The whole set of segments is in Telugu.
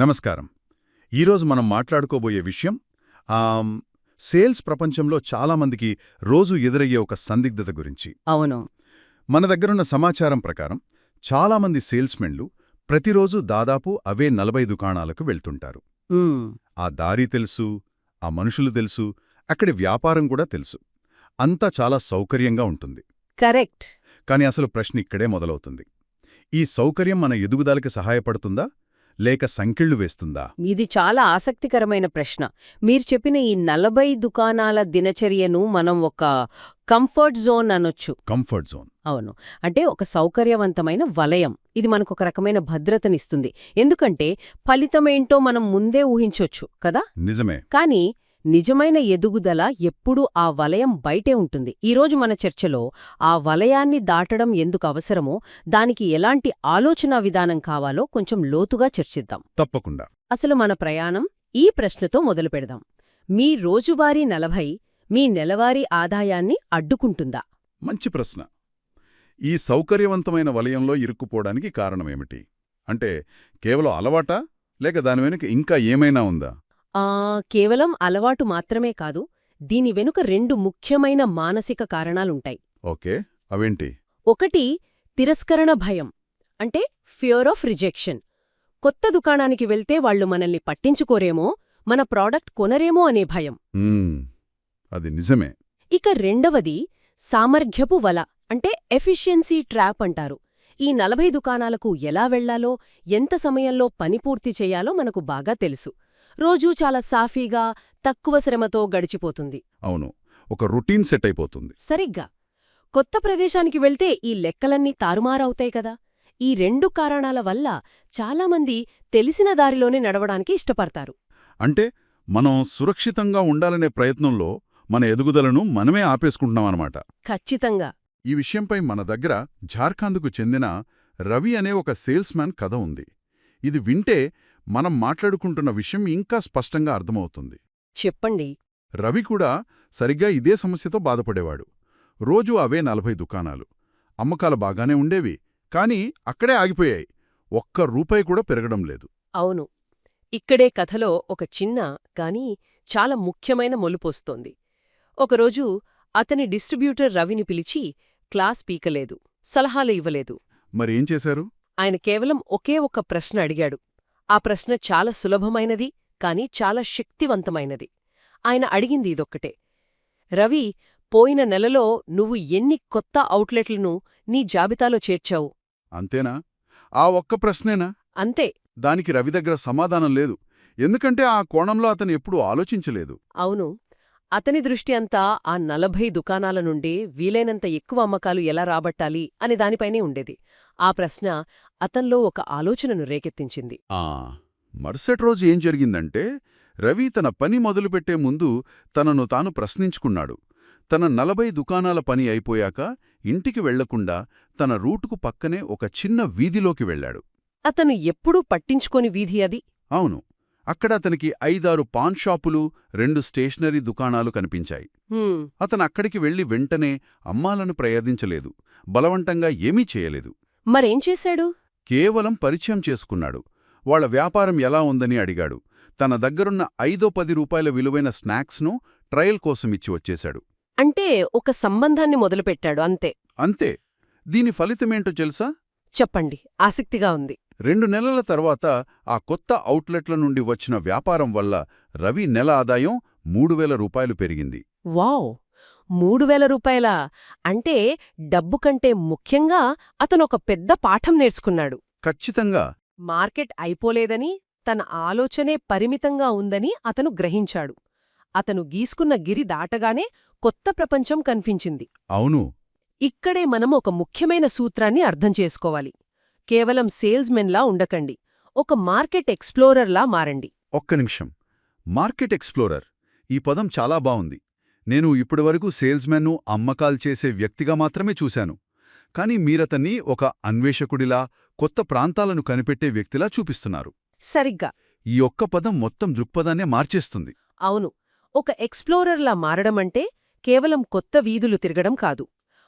నమస్కారం. ఈరోజు మనం మాట్లాడుకోబోయే విషయం సేల్స్ ప్రపంచంలో చాలామందికి రోజు ఎదురయ్యే ఒక సందిగ్ధత గురించి. అవును. మన దగ్గరున్న సమాచారం ప్రకారం చాలామంది సేల్స్మెన్లు ప్రతిరోజు దాదాపు అవే నలభై దుకాణాలకు వెళ్తుంటారు. ఆ దారి తెలుసు ఆ మనుషులు తెలుసు అక్కడి వ్యాపారం కూడా తెలుసు. అంతా చాలా సౌకర్యంగా ఉంటుంది. కరెక్ట్. కాని అసలు ప్రశ్న ఇక్కడే మొదలవుతుంది. ఈ సౌకర్యం మన ఎదుగుదలకి సహాయపడుతుందా? లేక సంకెళ్ళు వేస్తుందా? ఇది చాలా ఆసక్తికరమైన ప్రశ్న. మీరు చెప్పిన ఈ నలభై దుకాణాల దినచర్యను మనం ఒక కంఫర్ట్ జోన్ అనొచ్చు. కంఫర్ట్ జోన్ అవును. అంటే ఒక సౌకర్యవంతమైన వలయం. ఇది మనకు ఒక రకమైన భద్రతనిస్తుంది. ఎందుకంటే ఫలితమేంటో మనం ముందే ఊహించొచ్చు కదా? నిజమే. కానీ నిజమైన ఎదుగుదల ఎప్పుడూ ఆ వలయం బయటే ఉంటుంది. ఈరోజు మన చర్చలో ఆ వలయాన్ని దాటడం ఎందుకు అవసరమో దానికి ఎలాంటి ఆలోచనా విధానం కావాలో కొంచెం లోతుగా చర్చిద్దాం. తప్పకుండా. అసలు మన ప్రయాణం? ఈ ప్రశ్నతో మొదలుపెడదాం మీ రోజువారీ నలభై మీ నెలవారీ ఆదాయాన్ని అడ్డుకుంటుందా? మంచి ప్రశ్న. ఈ సౌకర్యవంతమైన వలయంలో ఇరుక్కుపోవడానికి కారణమేమిటి అంటే కేవలం అలవాటా? లేక దాని వెనుక ఇంకా ఏమైనా ఉందా? కేవలం అలవాటు మాత్రమే కాదు దీని వెనుక రెండు ముఖ్యమైన మానసిక కారణాలుంటాయి. ఓకే అవేంటి? ఒకటి తిరస్కరణ భయం అంటే ఫియర్ ఆఫ్ రిజెక్షన్ కొత్త దుకాణానికి వెళ్తే వాళ్ళు మనల్ని పట్టించుకోరేమో మన ప్రోడక్ట్ కొనరేమో అనే భయం. అది నిజమే. ఇక రెండవది సామర్థ్యపు వల అంటే ఎఫిషియన్సీ ట్రాప్ అంటారు. ఈ నలభై దుకాణాలకు ఎలా వెళ్ళాలో ఎంత సమయంలో పని పూర్తి చేయాలో మనకు బాగా తెలుసు. రోజూ చాలా సాఫీగా తక్కువ శ్రమతో గడిచిపోతుంది. అవును. ఒక రొటీన్ సెట్ అయిపోతుంది. సరిగ్గా. కొత్త ప్రదేశానికి వెళ్తే ఈ లెక్కలన్నీ తారుమారవుతాయి కదా. ఈ రెండు కారణాల వల్ల చాలామంది తెలిసిన దారిలోనే నడవడానికి ఇష్టపడతారు. అంటే మనం సురక్షితంగా ఉండాలనే ప్రయత్నంలో మన ఎదుగుదలను మనమే ఆపేసుకుంటున్నామన్నమాట ఖచ్చితంగా. ఈ విషయంపై మన దగ్గర ఝార్ఖంద్కు చెందిన రవి అనే ఒక సేల్స్మ్యాన్ కథ ఉంది. ఇది వింటే మనం మాట్లాడుకుంటున్న విషయం ఇంకా స్పష్టంగా అర్థమవుతుంది. చెప్పండి. రవి కూడా సరిగ్గా ఇదే సమస్యతో బాధపడేవాడు. రోజూ అవే నలభై దుకాణాలు. అమ్మకాలు బాగానే ఉండేవి కానీ అక్కడే ఆగిపోయాయి. ఒక్క రూపాయి కూడా పెరగడం లేదు. అవును. ఇక్కడే కథలో ఒక చిన్న కాని చాలా ముఖ్యమైన మొలుపొస్తోంది ఒకరోజు అతని డిస్ట్రిబ్యూటర్ రవిని పిలిచి క్లాస్ పీకలేదు సలహాలు ఇవ్వలేదు. మరేం చేశారు? ఆయన కేవలం ఒకే ఒక్క ప్రశ్న అడిగాడు. ఆ ప్రశ్న చాలా సులభమైనది కాని చాలా శక్తివంతమైనది. ఆయన అడిగింది ఇదొక్కటే. రవి పోయిన నెలలో నువ్వు ఎన్ని కొత్త అవుట్లెట్లను నీ జాబితాలో చేర్చావు? అంతేనా? ఆ ఒక్క ప్రశ్నేనా? అంతే. దానికి రవి దగ్గర సమాధానం లేదు. ఎందుకంటే ఆ కోణంలో అతను ఎప్పుడూ ఆలోచించలేదు. అవును. అతని దృష్టి అంతా ఆ నలభై దుకాణాల నుండి వీలైనంత ఎక్కువ అమ్మకాలు ఎలా రాబట్టాలి అనే దానిపైనే ఉండేది. ఆ ప్రశ్న అతన్లో ఒక ఆలోచనను రేకెత్తించింది. ఆ మరుసటి రోజు ఏం జరిగిందంటే రవి తన పని మొదలుపెట్టే ముందు తనను తాను ప్రశ్నించుకున్నాడు. తన నలభై దుకాణాల పని అయిపోయాక ఇంటికి వెళ్ళకుండా తన రూటుకు పక్కనే ఒక చిన్న వీధిలోకి వెళ్ళాడు. అతను ఎప్పుడూ పట్టించుకోని వీధి అది? అవును. అక్కడ అతనికి ఐదారు పాన్ షాపులు రెండు స్టేషనరీ దుకాణాలు కనిపించాయి. అతను అక్కడికి వెళ్ళి వెంటనే అమ్మాలను ప్రయత్నించలేదు బలవంతంగా ఏమీ చేయలేదు. మరేం చేశాడు? కేవలం పరిచయం చేసుకున్నాడు. వాళ్ళ వ్యాపారం ఎలా ఉందని అడిగాడు. తన దగ్గరున్న ఐదో పది రూపాయల విలువైన స్నాక్స్ను ట్రయల్ కోసం ఇచ్చి వచ్చేశాడు. అంటే ఒక సంబంధాన్ని మొదలుపెట్టాడు అంతే. అంతే. దీని ఫలితమేంటో తెలుసా? చెప్పండి. ఆసక్తిగా ఉంది. రెండు నెలల తర్వాత ఆ కొత్త అవుట్లెట్ల నుండి వచ్చిన వ్యాపారం వల్ల రవి నెల ఆదాయం మూడు రూపాయలు పెరిగింది. వావ్! మూడు వేల రూపాయల. అంటే డబ్బు కంటే ముఖ్యంగా అతను ఒక పెద్ద పాఠం నేర్చుకున్నాడు. ఖచ్చితంగా. మార్కెట్ అయిపోలేదని తన ఆలోచనే పరిమితంగా ఉందని అతను గ్రహించాడు. అతను గీసుకున్న గిరి దాటగానే కొత్త ప్రపంచం కనిపించింది. అవును. ఇక్కడే మనం ఒక ముఖ్యమైన సూత్రాన్ని అర్థం చేసుకోవాలి. కేవలం సేల్స్మెన్లా ఉండకండి. ఒక మార్కెట్ ఎక్స్ప్లోరర్లా మారండి. ఒక్క నిమిషం. మార్కెట్ ఎక్స్ప్లోరర్ ఈ పదం చాలా బావుంది. నేను ఇప్పటివరకు సేల్స్మెన్ను అమ్మకాలు చేసే వ్యక్తిగా మాత్రమే చూశాను. కానీ మీరతన్ని ఒక అన్వేషకుడిలా కొత్త ప్రాంతాలను కనిపెట్టే వ్యక్తిలా చూపిస్తున్నారు. సరిగ్గా. ఈ ఒక్క పదం మొత్తం దృక్పథాన్నే మార్చేస్తుంది. అవును. ఒక ఎక్స్ప్లోరర్లా మారడమంటే కేవలం కొత్త వీధులు తిరగడం కాదు.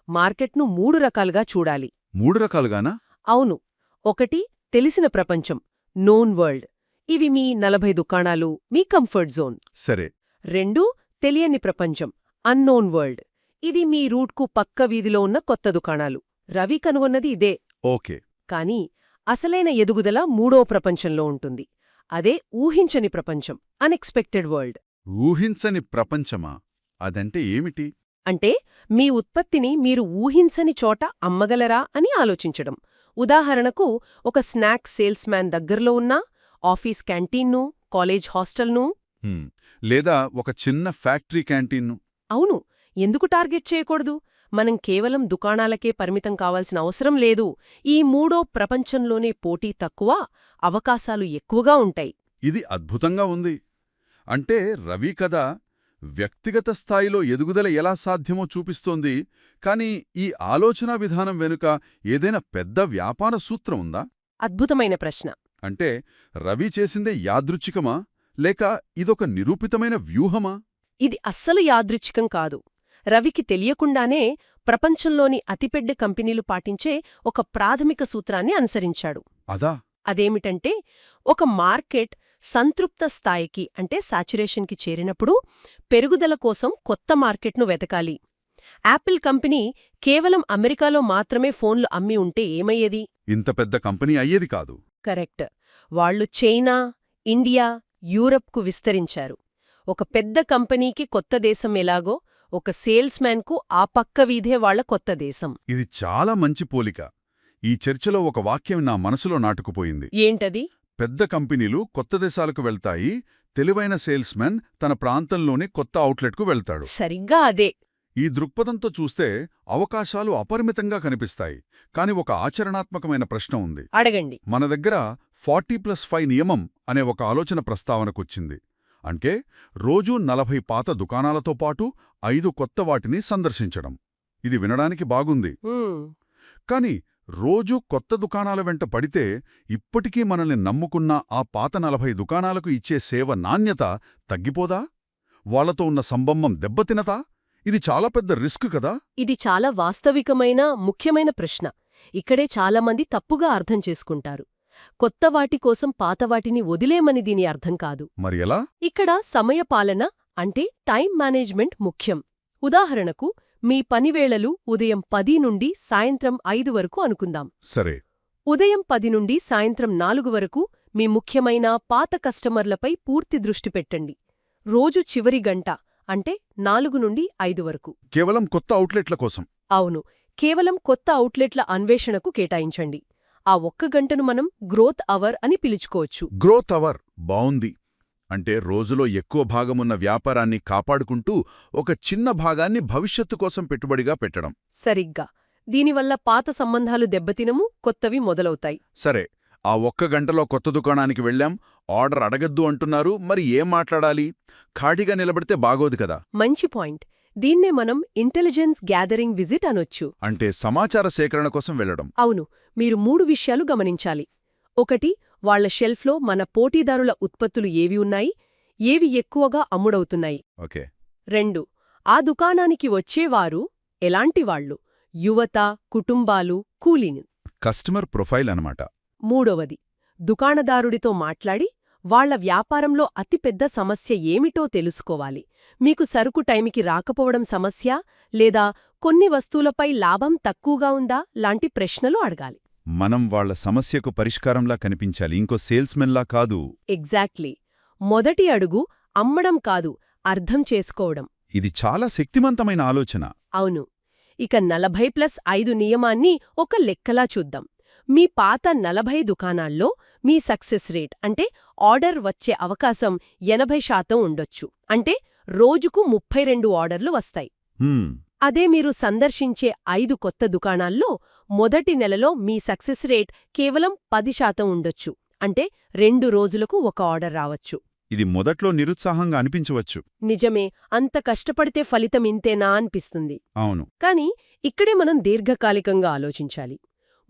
మార్కెట్ను మూడు రకాలుగా చూడాలి. మూడు రకాలుగానా? అవును. ఒకటి తెలిసిన ప్రపంచం నోన్ వరల్డ్ ఇవి మీ నలభై దుకాణాలు మీ కంఫర్ట్ జోన్ సరే. రెండు తెలియని ప్రపంచం అన్నోన్ వరల్డ్ ఇది మీ రూట్కు పక్క వీధిలో ఉన్న కొత్త దుకాణాలు. రవి కనుగొన్నది ఇదే. ఓకే. కానీ అసలైన ఎదుగుదల మూడో ప్రపంచంలో ఉంటుంది. అదే ఊహించని ప్రపంచం అన్ఎక్స్పెక్టెడ్ వరల్డ్ ఊహించని ప్రపంచమా? అదంటే ఏమిటి? అంటే మీ ఉత్పత్తిని మీరు ఊహించని చోట అమ్మగలరా అని ఆలోచించడం. ఉదాహరణకు ఒక స్నాక్ సేల్స్ మ్యాన్ దగ్గరలో ఉన్నా ఆఫీస్ క్యాంటీన్ను కాలేజ్ హాస్టల్ను. లేదా ఒక చిన్న ఫ్యాక్టరీ క్యాంటీన్ను. అవును. ఎందుకు టార్గెట్ చేయకూడదు? మనం కేవలం దుకాణాలకే పరిమితం కావాల్సిన అవసరం లేదు. ఈ మూడో ప్రపంచంలోనే పోటీ తక్కువ అవకాశాలు ఎక్కువగా ఉంటాయి. ఇది అద్భుతంగా ఉంది. అంటే రవి కథ వ్యక్తిగత స్థాయిలో ఎదుగుదల ఎలా సాధ్యమో చూపిస్తోంది. కాని ఈ ఆలోచనా విధానం వెనుక ఏదైనా పెద్ద వ్యాపార సూత్రం ఉందా? అద్భుతమైన ప్రశ్న. అంటే రవి చేసిందే యాదృచ్ఛికమా? లేక ఇదొక నిరూపితమైన వ్యూహమా? ఇది అస్సలు యాదృచ్ఛికం కాదు. రవికి తెలియకుండానే ప్రపంచంలోని అతిపెద్ద కంపెనీలు పాటించే ఒక ప్రాథమిక సూత్రాన్ని అనుసరించాడు. అదా? అదేమిటంటే ఒక మార్కెట్ సంతృప్త స్థాయికి అంటే సాచురేషన్కి చేరినప్పుడు పెరుగుదల కోసం కొత్త మార్కెట్ను వెతకాలి. యాపిల్ కంపెనీ కేవలం అమెరికాలో మాత్రమే ఫోన్లు అమ్మి ఉంటే ఏమయ్యేది? ఇంత పెద్ద కంపెనీ అయ్యేది కాదు. కరెక్ట్. వాళ్ళు చైనా ఇండియా యూరప్కు విస్తరించారు. ఒక పెద్ద కంపెనీకి కొత్త దేశం ఎలాగో ఒక సేల్స్ మ్యాన్కు ఆ పక్క వీధే వాళ్ళ కొత్త దేశం. ఇది చాలా మంచి పోలిక. ఈ చర్చలో ఒక వాక్యం నా మనసులో నాటుకుపోయింది. ఏంటది? పెద్ద కంపెనీలు కొత్త దేశాలకు వెళ్తాయి. తెలివైన సేల్స్మెన్ తన ప్రాంతంలోని కొత్త అవుట్లెట్కు వెళ్తాడు. సరిగ్గా అదే. ఈ దృక్పథంతో చూస్తే అవకాశాలు అపరిమితంగా కనిపిస్తాయి. కాని ఒక ఆచరణాత్మకమైన ప్రశ్న ఉంది. అడగండి. మన దగ్గర ఫార్టీ ప్లస్ ఫైవ్ నియమం అనే ఒక ఆలోచన ప్రస్తావనకొచ్చింది అంటే రోజూ నలభై పాత దుకాణాలతో పాటు ఐదు కొత్త వాటిని సందర్శించడం. ఇది వినడానికి బాగుంది. కాని రోజూ కొత్త దుకాణాల వెంట పడితే ఇప్పటికీ మనల్ని నమ్ముకున్న ఆ పాత నలభై దుకాణాలకు ఇచ్చే సేవ నాణ్యత తగ్గిపోదా? వాళ్ళతో ఉన్న సంబంధం దెబ్బతినతా? ఇది చాలా పెద్ద రిస్క్ కదా? ఇది చాలా వాస్తవికమైన ముఖ్యమైన ప్రశ్న. ఇక్కడే చాలామంది తప్పుగా అర్థం చేసుకుంటారు. కొత్త వాటి కోసం పాత వాటిని వదిలేమని దీని అర్థం కాదు. మరి ఎలా? ఇక్కడ సమయపాలన అంటే టైం మేనేజ్మెంట్ ముఖ్యం. ఉదాహరణకు మీ పనివేళలు ఉదయం పది నుండి సాయంత్రం ఐదు వరకు అనుకుందాం. సరే. ఉదయం పది నుండి సాయంత్రం నాలుగు వరకు మీ ముఖ్యమైన పాత కస్టమర్లపై పూర్తి దృష్టి పెట్టండి. రోజు చివరి గంట అంటే నాలుగు నుండి ఐదు వరకు. కేవలం కొత్త అవుట్లెట్ల కోసం. అవును. కేవలం కొత్త అవుట్లెట్ల అన్వేషణకు కేటాయించండి. ఆ ఒక్క గంటను మనం గ్రోత్ అవర్ అని పిలుచుకోవచ్చు. Growth hour. బావుంది. అంటే రోజులో ఎక్కువ భాగమున్న వ్యాపారాన్ని కాపాడుకుంటూ ఒక చిన్న భాగాన్ని భవిష్యత్తు కోసం పెట్టుబడిగా పెట్టడం. సరిగ్గా. దీనివల్ల పాత సంబంధాలు దెబ్బతినము కొత్తవి మొదలవుతాయి. సరే ఆ ఒక్క గంటలో కొత్త దుకాణానికి వెళ్ళాం. ఆర్డర్ అడగద్దు అంటున్నారు. మరి ఏం మాట్లాడాలి? ఖాళీగా నిలబడితే బాగోదు కదా. మంచి పాయింట్. దీన్నే మనం ఇంటెలిజెన్స్ గ్యాదరింగ్ విజిట్ అనొచ్చు. అంటే సమాచార సేకరణ కోసం వెళ్ళడం. అవును మీరు మూడు విషయాలు గమనించాలి. ఒకటి వాళ్ళ షెల్ఫ్లో మన పోటీదారుల ఉత్పత్తులు ఏవి ఉన్నాయి? ఏవి ఎక్కువగా అమ్ముడవుతున్నాయి? ఓకే. రెండు ఆ దుకాణానికి వచ్చేవారు ఎలాంటివాళ్ళు యువత కుటుంబాలు కూలీని కస్టమర్ ప్రొఫైల్ అనమాట మూడవది దుకాణదారుడితో మాట్లాడి వాళ్ళ వ్యాపారంలో అతిపెద్ద సమస్య ఏమిటో తెలుసుకోవాలి. మీకు సరుకు టైంకి రాకపోవడం సమస్య లేదా కొన్ని వస్తువులపై లాభం తక్కువగా ఉందా? లాంటి ప్రశ్నలు అడగాలి. మనం వాళ్ళ సమస్యకు పరిష్కారంలా కనిపించాలి. ఇంకో సేల్స్మెన్లా కాదు. ఎగ్జాక్ట్లీ. మొదటి అడుగు అమ్మడం కాదు అర్థం చేసుకోవడం. ఇది చాలా శక్తివంతమైన ఆలోచన. అవును. ఇక నలభై ప్లస్ ఐదు నియమాన్ని ఒక లెక్కలా చూద్దాం. మీ పాత నలభై దుకాణాల్లో మీ సక్సెస్ రేట్ అంటే ఆర్డర్ వచ్చే అవకాశం ఎనభై శాతం ఉండొచ్చు. అంటే రోజుకు ముప్పై రెండు ఆర్డర్లు వస్తాయి. అదే మీరు సందర్శించే ఐదు కొత్త దుకాణాల్లో మొదటి నెలలో మీ సక్సెస్ రేట్ కేవలం పది శాతం ఉండొచ్చు. అంటే రెండు రోజులకు ఒక ఆర్డర్ రావచ్చు. ఇది మొదట్లో నిరుత్సాహంగా అనిపించవచ్చు. నిజమే అంత కష్టపడితే ఫలితం ఇంతేనా అనిపిస్తుంది. అవును. కానీ ఇక్కడే మనం దీర్ఘకాలికంగా ఆలోచించాలి.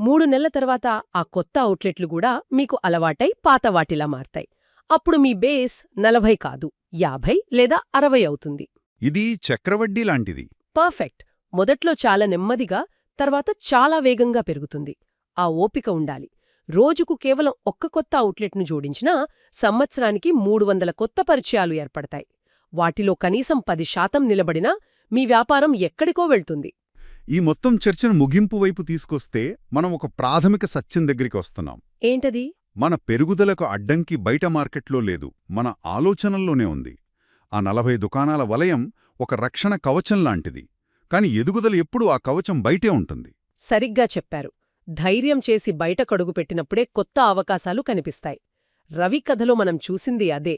మూడు నెలల తర్వాత ఆ కొత్త అవుట్లెట్లు కూడా మీకు అలవాటై పాత వాటిలా మారతాయి. అప్పుడు మీ బేస్ నలభై కాదు యాభై లేదా అరవై అవుతుంది. ఇది చక్రవడ్డీ లాంటిది. పర్ఫెక్ట్. మొదట్లో చాలా నెమ్మదిగా తర్వాత చాలా వేగంగా పెరుగుతుంది. ఆ ఓపిక ఉండాలి. రోజుకు కేవలం ఒక్క కొత్త అవుట్లెట్ను జోడించినా సంవత్సరానికి మూడు వందల కొత్త పరిచయాలు ఏర్పడతాయి. వాటిలో కనీసం పది శాతం నిలబడినా మీ వ్యాపారం ఎక్కడికో వెళ్తుంది. ఈ మొత్తం చర్చను ముగింపు వైపు తీసుకొస్తే మనం ఒక ప్రాథమిక సత్యం దగ్గరికి వస్తున్నాం. ఏంటది? మన పెరుగుదలకు అడ్డంకి బయట మార్కెట్లో లేదు మన ఆలోచనల్లోనే ఉంది. ఆ నలభై దుకాణాల వలయం ఒక రక్షణ కవచం లాంటిది. కాని ఎదుగుదల ఎప్పుడూ ఆ కవచం బయటే ఉంటుంది. సరిగ్గా చెప్పారు. ధైర్యం చేసి బయట కడుగు పెట్టినప్పుడే కొత్త అవకాశాలు కనిపిస్తాయి. రవి కథలో మనం చూసింది అదే.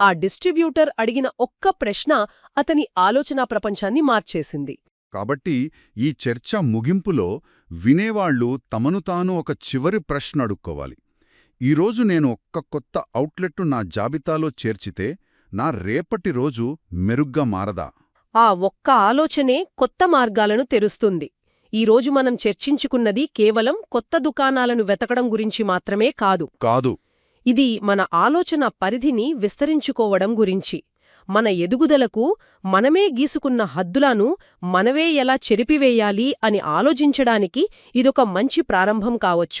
ఆ డిస్ట్రిబ్యూటర్ అడిగిన ఒక్క ప్రశ్న అతని ఆలోచనా ప్రపంచాన్ని మార్చేసింది. కాబట్టి ఈ చర్చ ముగింపులో వినేవాళ్ళు తమను తాను ఒక చివరి ప్రశ్న అడుక్కోవాలి. ఈరోజు నేను ఒక్క కొత్త అవుట్లెట్టు నా జాబితాలో చేర్చితే నా రేపటి రోజు మెరుగ్గా మారదా? ఆ ఒక్క ఆలోచనే కొత్త మార్గాలను తెరుస్తుంది. ఈరోజు మనం చర్చించుకున్నది కేవలం కొత్త దుకాణాలను వెతకడం గురించి మాత్రమే కాదు. కాదు. ఇది మన ఆలోచన పరిధిని విస్తరించుకోవడం గురించి. మన ఎదుగుదలకు మనమే గీసుకున్న హద్దులను మనవే ఎలా చెరిపివేయాలి అని ఆలోచించడానికి ఇదొక మంచి ప్రారంభం కావచ్చు.